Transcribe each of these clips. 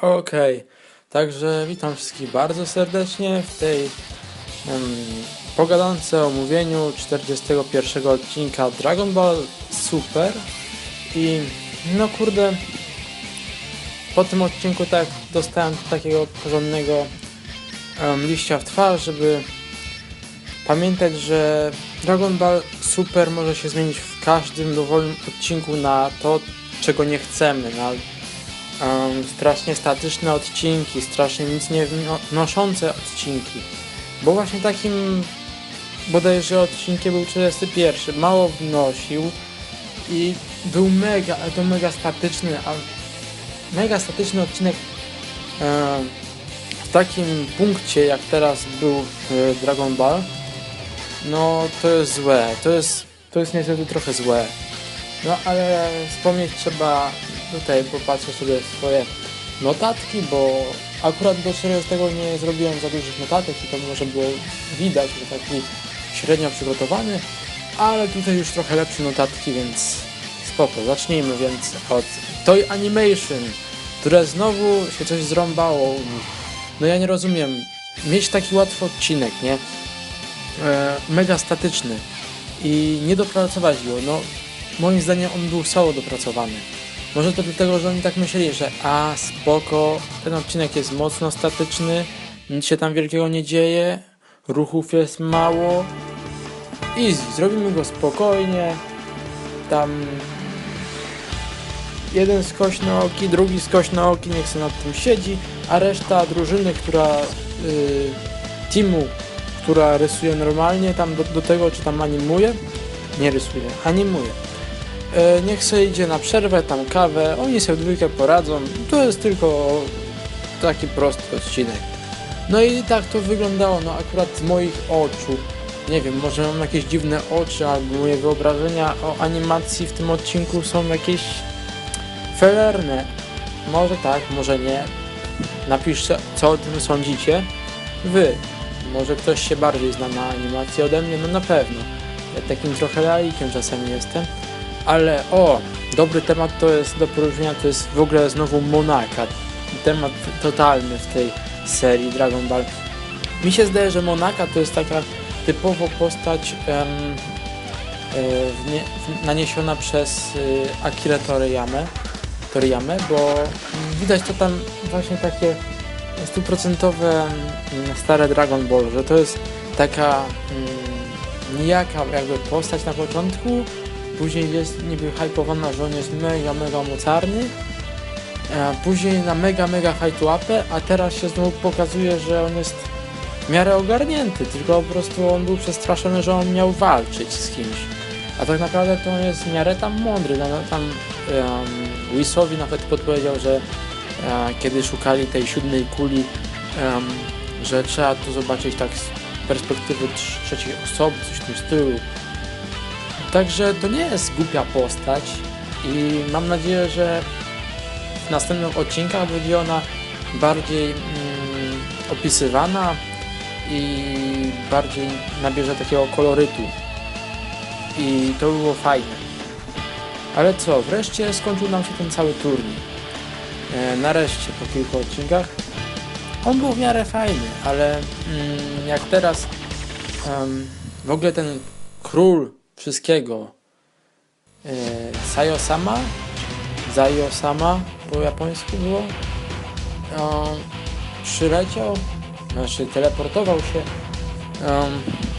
Okej, także witam wszystkich bardzo serdecznie w tej um, pogadance o mówieniu 41 odcinka Dragon Ball Super. I no kurde po tym odcinku tak dostałem takiego porządnego um, liścia w twarz, żeby pamiętać, że Dragon Ball Super może się zmienić w każdym dowolnym odcinku na to, czego nie chcemy, na um, strasznie statyczne odcinki, strasznie nic nie wnoszące odcinki. Bo właśnie takim bodajże odcinkiem był 41. Mało wnosił i był mega, ale to mega statyczny, a mega statyczny odcinek w takim punkcie jak teraz był w Dragon Ball no to jest złe, to jest, to jest niestety trochę złe. No ale wspomnieć trzeba tutaj popatrzę sobie w swoje notatki, bo akurat do tego nie zrobiłem za dużych notatek i to może było widać, że taki średnio przygotowany, ale tutaj już trochę lepsze notatki, więc spoko. Zacznijmy więc od Toy Animation, które znowu się coś zrąbało. No ja nie rozumiem, mieć taki łatwy odcinek, nie? E, mega statyczny i nie dopracować go, no moim zdaniem on był słabo dopracowany. Może to dlatego, że oni tak myśleli, że a spoko, ten odcinek jest mocno statyczny, nic się tam wielkiego nie dzieje, ruchów jest mało. Easy, zrobimy go spokojnie. Tam jeden skoś na oki, drugi skoś na oki, niech sobie nad tym siedzi, a reszta drużyny, która yy, teamu, która rysuje normalnie, tam do, do tego, czy tam animuje, nie rysuje, animuje niech sobie idzie na przerwę, tam kawę, oni sobie w dwójkę poradzą. To jest tylko taki prosty odcinek. No i tak to wyglądało, no akurat z moich oczu. Nie wiem, może mam jakieś dziwne oczy, albo moje wyobrażenia o animacji w tym odcinku są jakieś felerne. Może tak, może nie. Napiszcie, co o tym sądzicie. Wy. Może ktoś się bardziej zna na animacji ode mnie, no na pewno. Ja takim trochę laikiem czasami jestem. Ale o, dobry temat to jest do porównania, to jest w ogóle znowu Monaka. Temat totalny w tej serii Dragon Ball. Mi się zdaje, że Monaka to jest taka typowo postać um, w, naniesiona przez y, Akira Toriyamę, Toriyamę, bo widać to tam właśnie takie stuprocentowe stare Dragon Ball, że to jest taka um, nijaka jakby postać na początku, Później jest niby hypowana, że on jest mega, mega mocarny. Później na mega, mega hajtuapę, a teraz się znowu pokazuje, że on jest w miarę ogarnięty, tylko po prostu on był przestraszony, że on miał walczyć z kimś. A tak naprawdę to on jest w miarę tam mądry. No, tam um, Wisowi nawet podpowiedział, że um, kiedy szukali tej siódmej kuli, um, że trzeba to zobaczyć tak z perspektywy trzeciej osoby, coś w tym stylu. Także to nie jest głupia postać i mam nadzieję, że w następnych odcinkach będzie ona bardziej mm, opisywana i bardziej nabierze takiego kolorytu. I to było fajne. Ale co, wreszcie skończył nam się ten cały turniej. E, nareszcie po kilku odcinkach. On był w miarę fajny, ale mm, jak teraz w ogóle ten król wszystkiego. E, Sayo-sama, Zayo-sama po japońsku było. przyleciał, znaczy teleportował się.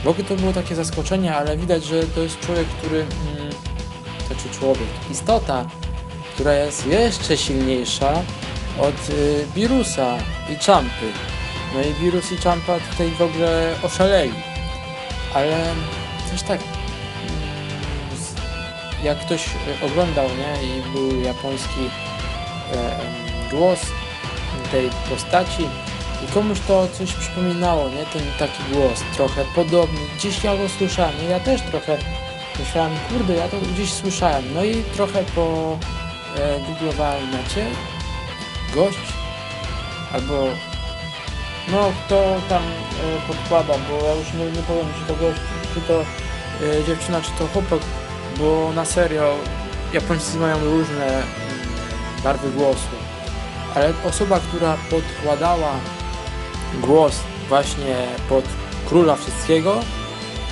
w ogóle to było takie zaskoczenie, ale widać, że to jest człowiek, który, mm, znaczy człowiek, istota, która jest jeszcze silniejsza od y, Birusa i Champy. No i Birus i Champa tutaj w ogóle oszaleli. Ale coś tak jak ktoś e, oglądał, nie, i był japoński e, głos tej postaci i komuś to coś przypominało, nie, ten taki głos, trochę podobny, gdzieś ja go słyszałem, ja też trochę myślałem, kurde, ja to gdzieś słyszałem, no i trochę po e, googlowałem necie, gość, albo no kto tam e, podkłada, bo ja już nie, nie powiem, czy to gość, czy to e, dziewczyna, czy to chłopak, bo na serio Japończycy mają różne mm, barwy głosu. ale osoba, która podkładała głos właśnie pod króla wszystkiego,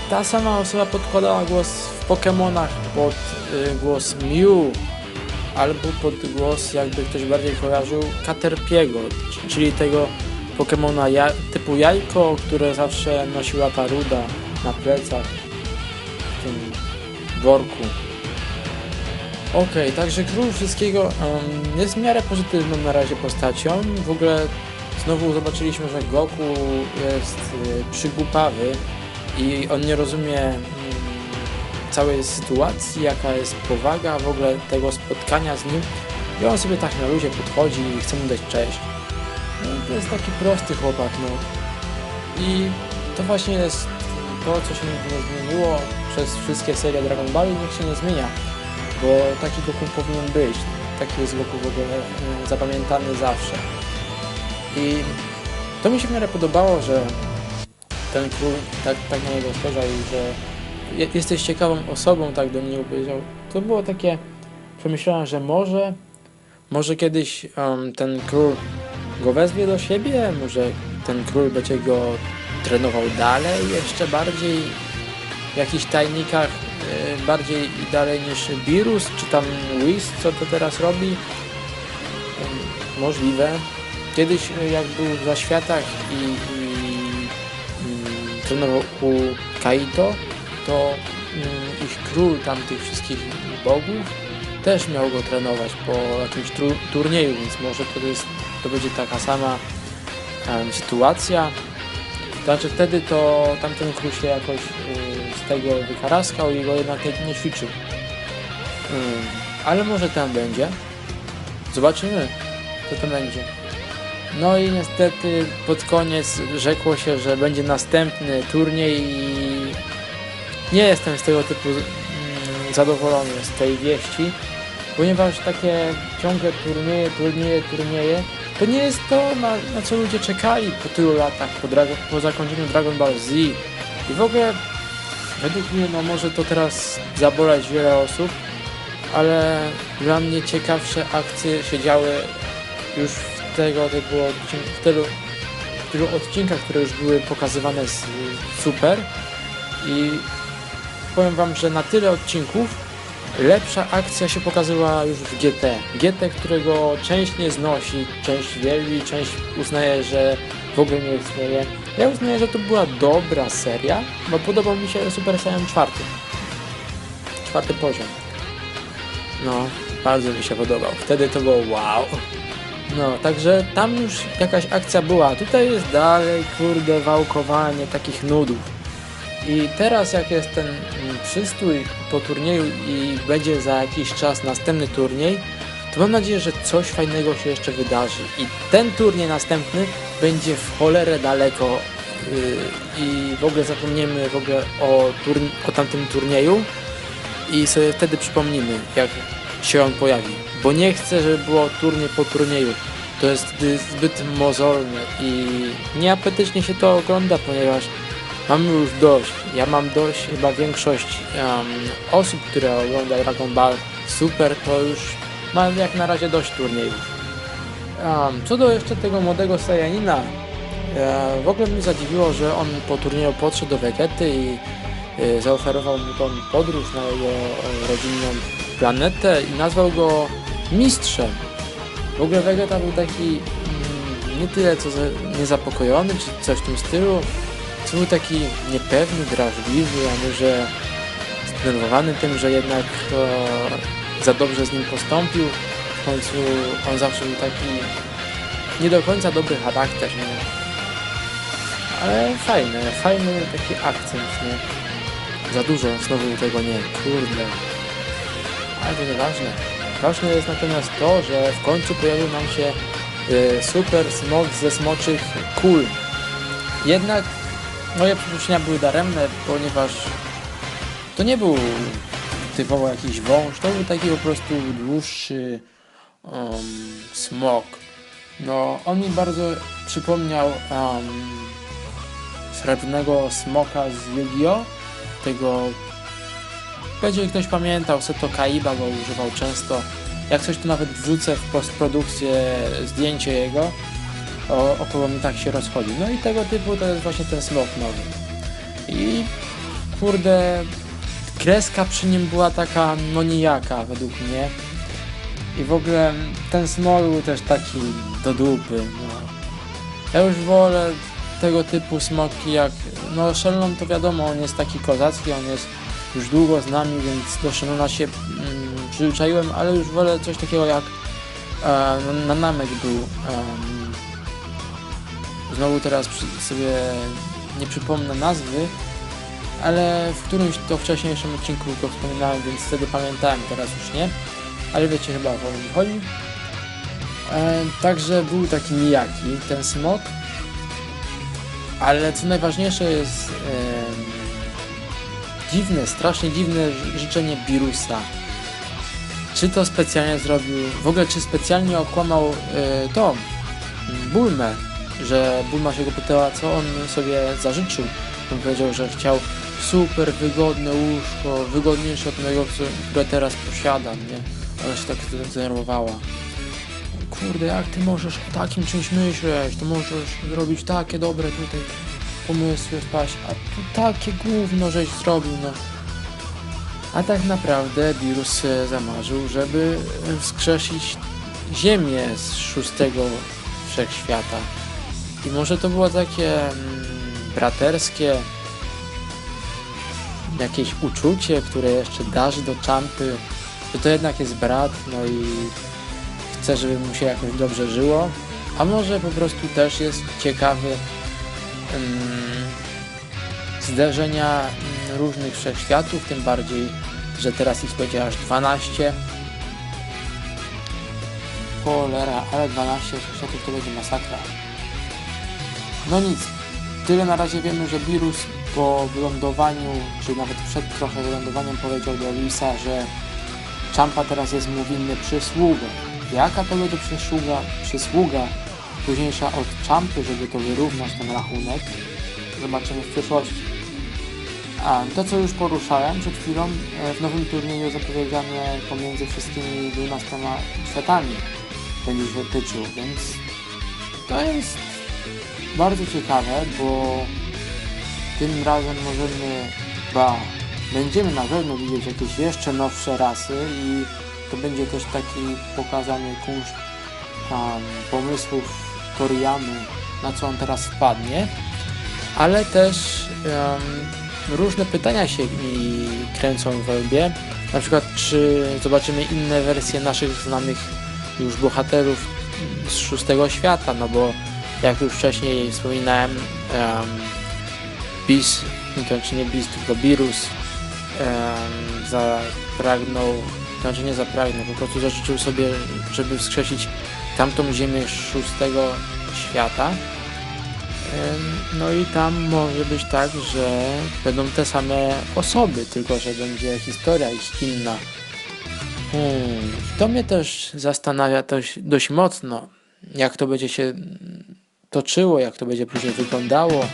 ta sama osoba podkładała głos w Pokémonach pod y, głos Mew albo pod głos, jakby ktoś bardziej kojarzył, Caterpiego, czyli tego Pokemona ja, typu jajko, które zawsze nosiła ta ruda na plecach w tym worku. Okej, także Król Wszystkiego em, jest w miarę pozytywną na razie postacią. W ogóle znowu zobaczyliśmy, że Goku jest y, przygłupawy i on nie rozumie mm, całej sytuacji, jaka jest powaga w ogóle tego spotkania z nim. I on sobie tak na luzie podchodzi i chce mu dać cześć. No, to jest taki prosty chłopak, no. I to właśnie jest to, co się zmieniło przez wszystkie serie Dragon Ball i niech się nie zmienia, bo taki Goku powinien być. Taki jest Goku w ogóle e, zapamiętany zawsze. I to mi się w miarę podobało, że ten król tak, tak na niego spojrzał i że je- jesteś ciekawą osobą, tak do mnie powiedział. To było takie, przemyślałem, że może, może kiedyś em, ten król go wezwie do siebie, może ten król będzie go trenował dalej, jeszcze bardziej jakichś tajnikach, e, bardziej i dalej niż Birus, czy tam Whis, co to teraz robi. Możliwe. Kiedyś e, jak był w zaświatach i, i, i trenował u Kaito, to mm, ich król tam tych wszystkich bogów też miał go trenować po jakimś turnieju, więc może to, jest, to będzie taka sama em, sytuacja. Znaczy wtedy to tamten król się jakoś y, z tego wykaraskał i go jednak nie, nie ćwiczył. Ym, ale może tam będzie. Zobaczymy, co to będzie. No i niestety pod koniec rzekło się, że będzie następny turniej i nie jestem z tego typu mm, zadowolony z tej wieści, ponieważ takie ciągle turnieje, turnieje, turnieje, to nie jest to, na, na co ludzie czekali po tylu latach, po, po zakończeniu Dragon Ball Z. I w ogóle, według mnie, no może to teraz zabolać wiele osób, ale dla mnie ciekawsze akcje się działy już w tego typu odcink- w tylu, w tylu odcinkach, które już były pokazywane z Super i powiem wam, że na tyle odcinków lepsza akcja się pokazała już w GT. GT, którego część nie znosi, część wielbi, część uznaje, że w ogóle nie istnieje. Ja uznaję, że to była dobra seria, bo podobał mi się Super Saiyan 4. Czwarty poziom. No, bardzo mi się podobał. Wtedy to było wow. No, także tam już jakaś akcja była. Tutaj jest dalej, kurde, wałkowanie takich nudów. I teraz jak jest ten mm, przystój po turnieju i będzie za jakiś czas następny turniej, to mam nadzieję, że coś fajnego się jeszcze wydarzy. I ten turniej następny będzie w cholerę daleko yy, i w ogóle zapomniemy w ogóle o, turn- o tamtym turnieju i sobie wtedy przypomnimy, jak się on pojawi. Bo nie chcę, żeby było turniej po turnieju. To jest zbyt mozolne i nieapetycznie się to ogląda, ponieważ Mam już dość. Ja mam dość, chyba większość em, osób, które ogląda Dragon Ball Super, to już ma jak na razie dość turniejów. Em, co do jeszcze tego młodego Saiyanina, e, w ogóle mnie zadziwiło, że on po turnieju podszedł do Vegety i e, zaoferował mu tą podróż na jego e, rodzinną planetę i nazwał go mistrzem. W ogóle Vegeta był taki mm, nie tyle co za, niezapokojony, czy coś w tym stylu, co był taki niepewny, drażliwy, a może zdenerwowany tym, że jednak za dobrze z nim postąpił. W końcu on zawsze był taki nie do końca dobry charakter, nie? Ale fajny, fajny taki akcent, nie? Za dużo znowu tego nie, kurde. Ale to nieważne. Ważne jest natomiast to, że w końcu pojawił nam się e, super smok ze smoczych kul. Jednak moje przypuszczenia były daremne, ponieważ to nie był typowo jakiś wąż, to był taki po prostu dłuższy um, smok. No, on mi bardzo przypomniał um, srebrnego smoka z Yu-Gi-Oh! Tego będzie ktoś pamiętał, Seto Kaiba go używał często. Jak coś to nawet wrzucę w postprodukcję zdjęcie jego, o, około mi tak się rozchodzi. No i tego typu to jest właśnie ten smok nowy. I kurde, kreska przy nim była taka no nijaka według mnie. I w ogóle ten smok był też taki do dupy. No. Ja już wolę tego typu smoki jak, no Shenlong to wiadomo, on jest taki kozacki, on jest już długo z nami, więc do Shenlona się mm, przyzwyczaiłem, ale już wolę coś takiego jak e, na Namek był. em, znowu teraz sobie nie przypomnę nazwy, ale w którymś to wcześniejszym odcinku go wspominałem, więc wtedy pamiętałem, teraz już nie. Ale wiecie chyba o co mi chodzi. E, także był taki nijaki ten smok. Ale co najważniejsze jest em, dziwne, strasznie dziwne ży- życzenie Birusa. Czy to specjalnie zrobił, w ogóle czy specjalnie okłamał e, to mm, Bulmę, że Bulma się go pytała, co on sobie zażyczył. On powiedział, że chciał super wygodne łóżko, wygodniejsze od mojego, co- które teraz posiadam, nie? Ona się tak zdenerwowała. Kurde, jak ty możesz o takim czymś myśleć? To możesz zrobić takie dobre tutaj pomysły wpaść, a tu takie gówno żeś zrobił, no. A tak naprawdę Wirus zamarzył, żeby wskrzesić Ziemię z szóstego wszechświata. I może to było takie mm, braterskie jakieś uczucie, które jeszcze darzy do Champy, że to jednak jest brat, no i chce, żeby mu się jakoś dobrze żyło, a może po prostu też jest ciekawy mm, zderzenia mm, różnych wszechświatów, tym bardziej, że teraz ich będzie aż 12. Cholera, ale 12 wszechświatów to będzie masakra. No nic, tyle na razie wiemy, że Wirus po wylądowaniu, czy nawet przed trochę wylądowaniem powiedział do Luisa, że Champa teraz jest mu winny przysługę. Jaka to będzie przysługa, przysługa późniejsza od Champy, żeby to wyrównać ten rachunek, zobaczymy w przyszłości. A to, co już poruszałem przed chwilą, e, w nowym turnieju zapowiedziane pomiędzy wszystkimi 12 światami będzie się tyczył, więc to jest bardzo ciekawe, bo tym razem możemy, ba, będziemy na pewno widzieć jakieś jeszcze nowsze rasy i to będzie też taki pokazanie kunszt um, pomysłów Toriyamy, na co on teraz wpadnie, ale też um, różne pytania się mi kręcą w łbie, na przykład czy zobaczymy inne wersje naszych znanych już bohaterów z szóstego świata, no bo jak już wcześniej wspominałem um, Bis, to czy nie Bis, tylko Birus em, zapragnął, znaczy nie zapragnął, po prostu zażyczył sobie, żeby wskrzesić tamtą ziemię szóstego świata. Em, No i tam może być tak, że będą te same osoby, tylko że będzie historia ich inna. Hmm. To mnie też zastanawia dość, dość mocno, jak to będzie się toczyło, jak to będzie później wyglądało.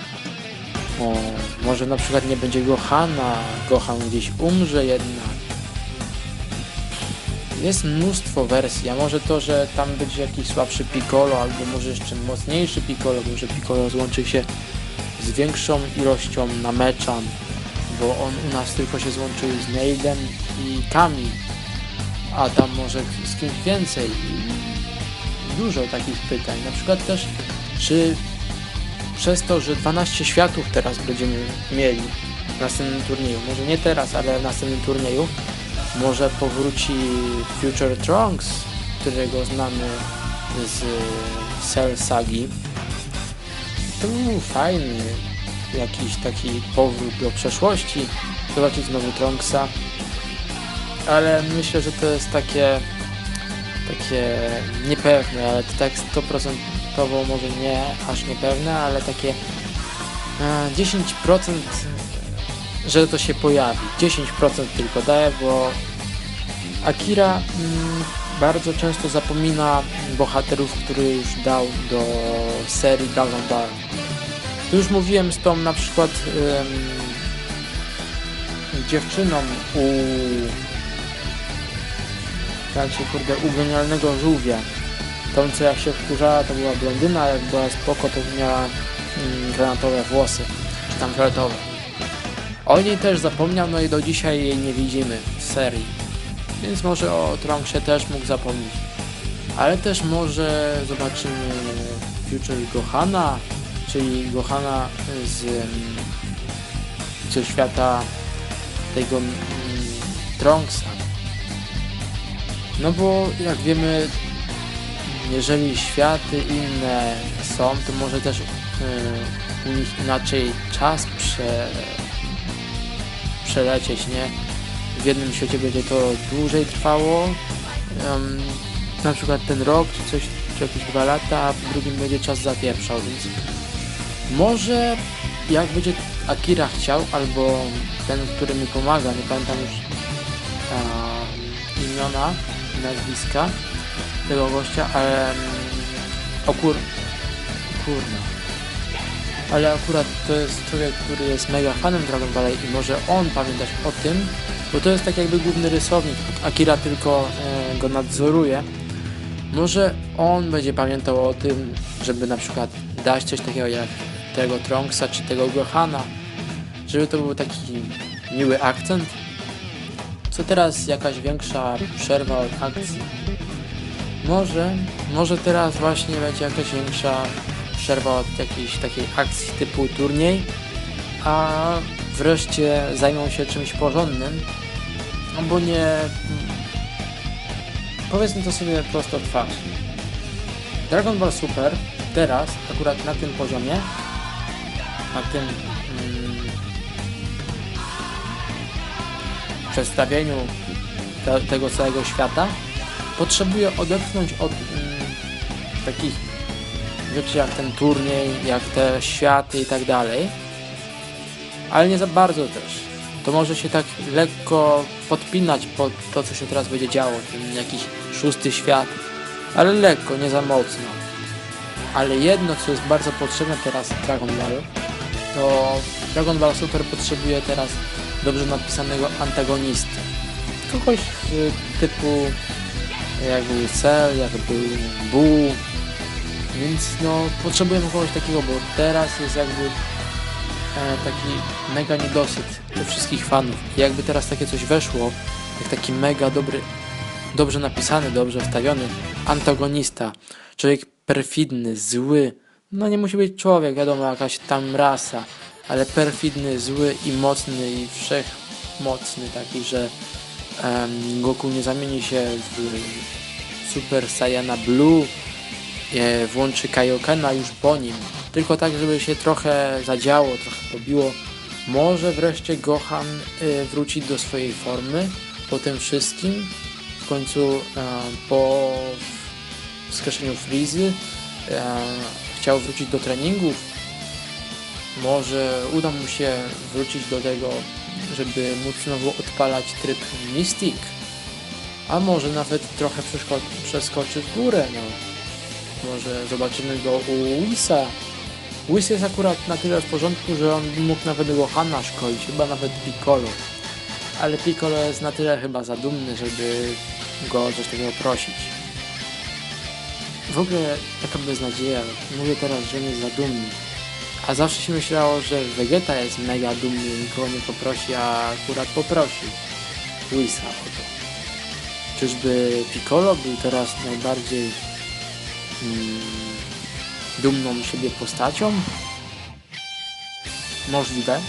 O, może na przykład nie będzie Gohana, Gohan gdzieś umrze jednak. Jest mnóstwo wersji, a może to, że tam będzie jakiś słabszy Piccolo, albo może jeszcze mocniejszy Piccolo, może Piccolo złączy się z większą ilością na meczan, bo on u nas tylko się złączył z Neidem i Kami, a tam może z kimś więcej. Dużo takich pytań. Na przykład też, czy przez to, że 12 światów teraz będziemy mieli w następnym turnieju, może nie teraz, ale w następnym turnieju, może powróci Future Trunks, którego znamy z Cell Sagi. To był fajny jakiś taki powrót do przeszłości, zobaczyć znowu Trunksa, ale myślę, że to jest takie takie niepewne, ale to tak 100% może nie aż niepewne, ale takie e, 10% że to się pojawi. 10% tylko daję, bo Akira mm, bardzo często zapomina bohaterów, który już dał do serii Dragon Ball. Tu już mówiłem z tą na przykład em, dziewczyną u znaczy kurde, u genialnego żółwia. Tą, co jak się wkurzała, to była blondyna, jak była spoko, to miała mm, granatowe włosy, czy tam fioletowe. O niej też zapomniał, no i do dzisiaj jej nie widzimy w serii. Więc może o Tronksie też mógł zapomnieć. Ale też może zobaczymy Future Gohana, czyli Gohana z, mm, ze świata tego mm, Tronksa. No bo jak wiemy, jeżeli światy inne są, to może też yy, u nich inaczej czas prze, przelecieć, nie? W jednym świecie będzie to dłużej trwało, em, na przykład ten rok, czy coś, czy jakieś dwa lata, a w drugim będzie czas zapieprzał, więc może jak będzie Akira chciał, albo ten, który mi pomaga, nie pamiętam już imiona, nazwiska tego gościa, ale mm, o kur... kurna. Ale akurat to jest człowiek, który jest mega fanem Dragon Ball i może on pamiętać o tym, bo to jest tak jakby główny rysownik. Akira tylko e, go nadzoruje. Może on będzie pamiętał o tym, żeby na przykład dać coś takiego jak tego Tronksa czy tego Gohana, żeby to był taki miły akcent. Co teraz jakaś większa przerwa od akcji? Może, może teraz właśnie będzie jakaś większa przerwa od jakiejś takiej akcji typu turniej, a wreszcie zajmą się czymś porządnym, no bo nie... Powiedzmy to sobie prosto twarz. Dragon Ball Super teraz, akurat na tym poziomie, na tym mm, przedstawieniu te, tego całego świata, potrzebuje odetchnąć od mm, takich rzeczy jak ten turniej, jak te światy i tak dalej. Ale nie za bardzo też. To może się tak lekko podpinać pod to, co się teraz będzie działo, ten jakiś szósty świat, ale lekko, nie za mocno. Ale jedno, co jest bardzo potrzebne teraz Dragon Ball, to Dragon Ball Super potrzebuje teraz dobrze napisanego antagonisty. Kogoś typu jak był Cell, jak był Buu, więc no potrzebujemy kogoś takiego, bo teraz jest jakby e, taki mega niedosyt do wszystkich fanów. I jakby teraz takie coś weszło, jak taki mega dobry, dobrze napisany, dobrze wstawiony antagonista, człowiek perfidny, zły, no nie musi być człowiek, wiadomo, jakaś tam rasa, ale perfidny, zły i mocny i wszechmocny, taki, że Goku nie zamieni się w Super Saiyana Blue, e, włączy Kaiokena już po nim, tylko tak, żeby się trochę zadziało, trochę pobiło. Może wreszcie Gohan e, wróci do swojej formy po tym wszystkim. W końcu e, po wskrzeszeniu Freezy chciał wrócić do treningów. Może uda mu się wrócić do tego, żeby móc znowu odpalać tryb Mystic. A może nawet trochę przeskoczy w górę, no. Może zobaczymy go u Wisa. Whis jest akurat na tyle w porządku, że on mógł nawet Gohana szkolić, chyba nawet Piccolo. Ale Piccolo jest na tyle chyba za dumny, żeby go o coś takiego prosić. W ogóle taka beznadzieja. Mówię teraz, że on jest za dumny. A zawsze się myślało, że Vegeta jest mega dumny i nikogo nie poprosi, a akurat poprosił Whisa o to. Czyżby Piccolo był teraz najbardziej mm, dumną siebie postacią? Możliwe.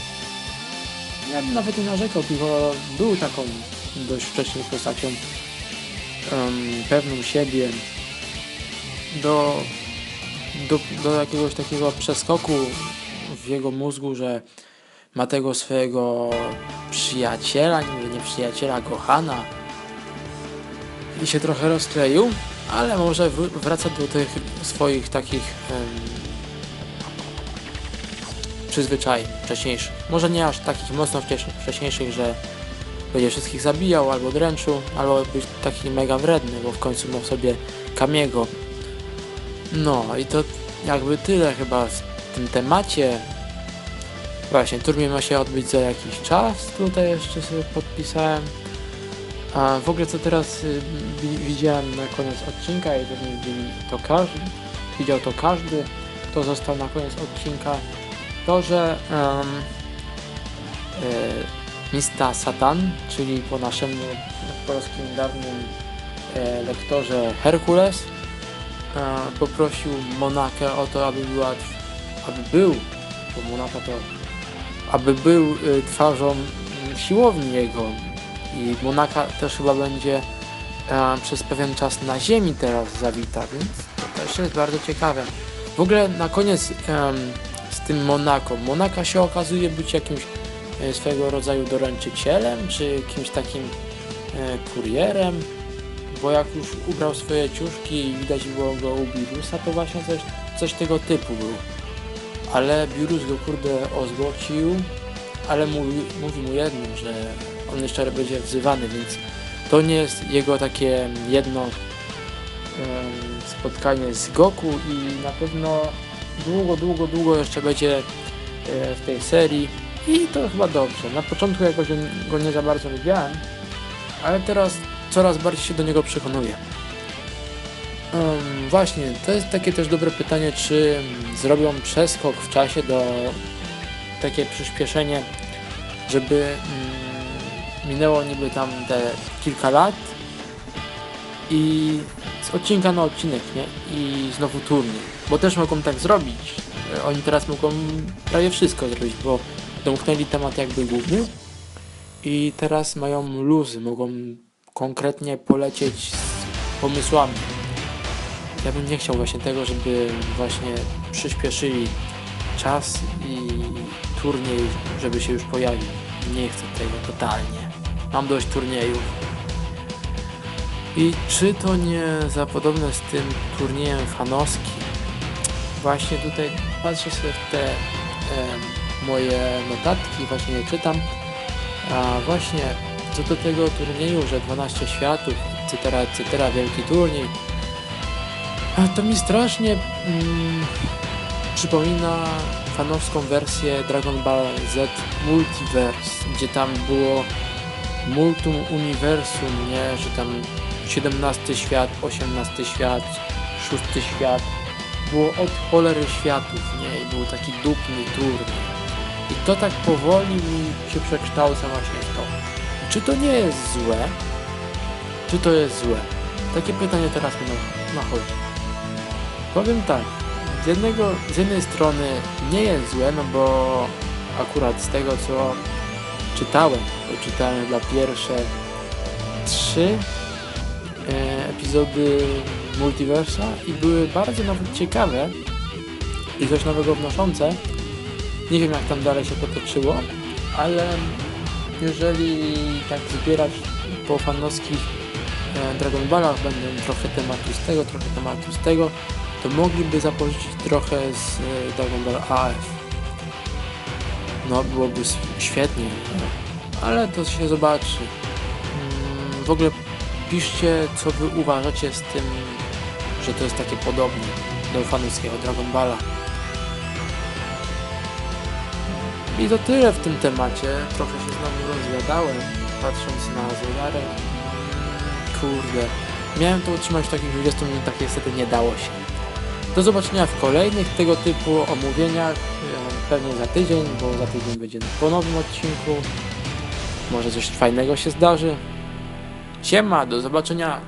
Ja bym nawet nie narzekał, Piccolo był taką dość wcześniej postacią em, pewną siebie do, do, do jakiegoś takiego przeskoku w jego mózgu, że ma tego swojego przyjaciela, nie, nie przyjaciela, Gohana i się trochę rozkleił, ale może wr- wraca do tych swoich takich em, przyzwyczajeń wcześniejszych. Może nie aż takich mocno wcześ- wcześniejszych, że będzie wszystkich zabijał albo dręczył, albo być taki mega wredny, bo w końcu ma w sobie Kamiego. No i to jakby tyle chyba w tym temacie. Właśnie, turniej ma się odbyć za jakiś czas, tutaj jeszcze sobie podpisałem. A w ogóle co teraz y, wi- widziałem na koniec odcinka i pewnie widzieli to każdy, widział to każdy, kto został na koniec odcinka, to że um, e, Mista Satan, czyli po naszemu polskim dawnym e, lektorze Herkules, poprosił Monakę o to, aby była, aby był, bo Monaka to, aby był y, twarzą mm, siłowni jego i Monaka też chyba będzie e, przez pewien czas na ziemi teraz zawita, więc to też jest bardzo ciekawe. W ogóle na koniec z tym Monako. Monaka się okazuje być jakimś e, swego rodzaju doręczycielem, czy kimś takim e, kurierem, bo jak już ubrał swoje ciuszki i widać było go u Birusa, to właśnie coś, coś tego typu był. Ale Birus go kurde ozłocił, ale mówi, mówi mu jedno, że on jeszcze będzie wzywany, więc to nie jest jego takie jedno em, spotkanie z Goku i na pewno długo, długo, długo jeszcze będzie e, w tej serii i to chyba dobrze. Na początku jakoś go nie za bardzo lubiałem, ale teraz coraz bardziej się do niego przekonuję. Em, właśnie, to jest takie też dobre pytanie, czy zrobią przeskok w czasie do takie przyspieszenie, żeby mm, minęło niby tam te kilka lat i z odcinka na odcinek, nie? I znowu turniej. Bo też mogą tak zrobić. Oni teraz mogą prawie wszystko zrobić, bo domknęli temat jakby główny i teraz mają luzy, mogą konkretnie polecieć z pomysłami. Ja bym nie chciał właśnie tego, żeby właśnie przyspieszyli czas i turniej, żeby się już pojawił. Nie chcę tego totalnie. Mam dość turniejów. I czy to nie za podobne z tym turniejem fanowskim? Właśnie tutaj patrzę sobie w te em, moje notatki, właśnie je czytam. A właśnie co do tego turnieju, że 12 światów, etc., etc., wielki turniej, a to mi strasznie mm, przypomina fanowską wersję Dragon Ball Z Multiverse, gdzie tam było multum uniwersum, nie, że tam 17 świat, 18 świat, 6 świat, było od cholery światów, nie, i był taki dupny turniej. I to tak powoli mi się przekształca właśnie w to. Czy to nie jest złe? Czy to jest złe? Takie pytanie teraz mi na- nachodzi. Powiem tak, z, jednego, z jednej strony nie jest złe, no bo akurat z tego co czytałem, to czytałem chyba pierwsze trzy e, epizody Multiversa i były bardzo nawet ciekawe i coś nowego wnoszące. Nie wiem jak tam dalej się to toczyło, ale jeżeli tak zbierać po fanowskich e, Dragon Ballach będą trochę tematu z tego, trochę tematu z tego, to mogliby zapożyczyć trochę z e, Dragon Ball AF. No, byłoby świetnie, ale to się zobaczy. Mm, W ogóle piszcie, co wy uważacie z tym, że to jest takie podobne do fanowskiego Dragon Balla. I to tyle w tym temacie. Trochę się znowu rozgadałem, patrząc na zegarek. Kurde. Miałem to utrzymać w takich 20 minutach, niestety nie dało się. Do zobaczenia w kolejnych tego typu omówieniach, e, pewnie za tydzień, bo za tydzień będzie po nowym odcinku. Może coś fajnego się zdarzy. Siema, do zobaczenia